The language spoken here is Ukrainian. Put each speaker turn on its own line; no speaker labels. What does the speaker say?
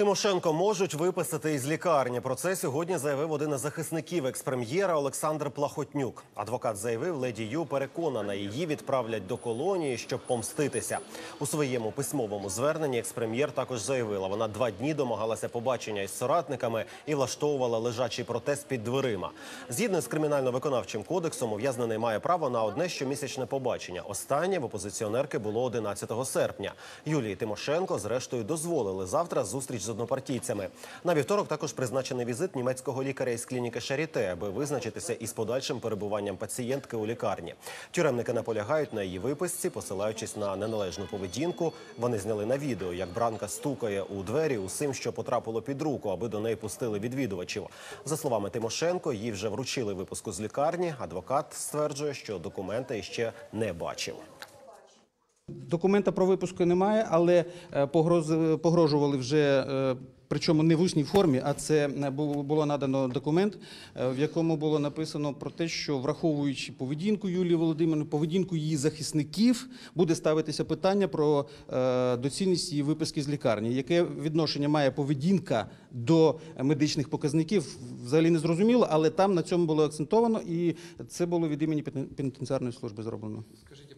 Тимошенко можуть виписати із лікарні. Про це сьогодні заявив один із захисників експрем'єра Олександр Плахотнюк. Адвокат заявив, леді Ю переконана, її відправлять до колонії, щоб помститися. У своєму письмовому зверненні експрем'єр також заявила, вона два дні домагалася побачення із соратниками і влаштовувала лежачий протест під дверима. Згідно з кримінально-виконавчим кодексом, ув'язнений має право на одне щомісячне побачення. Останнє в опозиціонерки було 11 серпня. Юлії Тимошенко, зрештою, дозволили завтра зустріч з однопартійцями. На вівторок також призначений візит німецького лікаря із клініки Шаріте, аби визначитися із подальшим перебуванням пацієнтки у лікарні. Тюремники наполягають на її виписці, посилаючись на неналежну поведінку. Вони зняли на відео, як бранка стукає у двері усім, що потрапило під руку, аби до неї пустили відвідувачів. За словами Тимошенко, їй вже вручили випуску з лікарні. Адвокат стверджує, що документи ще не бачив.
Документа про випуску немає, але е, погрожували вже. е, Причому не в усній формі, а це е, було надано документ, в якому було написано про те, що враховуючи поведінку Юлії Володимирівни, поведінку її захисників, буде ставитися питання про доцільність її виписки з лікарні. Яке відношення має поведінка до медичних показників, взагалі не зрозуміло, але там на цьому було акцентовано, і це було від імені пенітенціарної служби зроблено.
Скажите,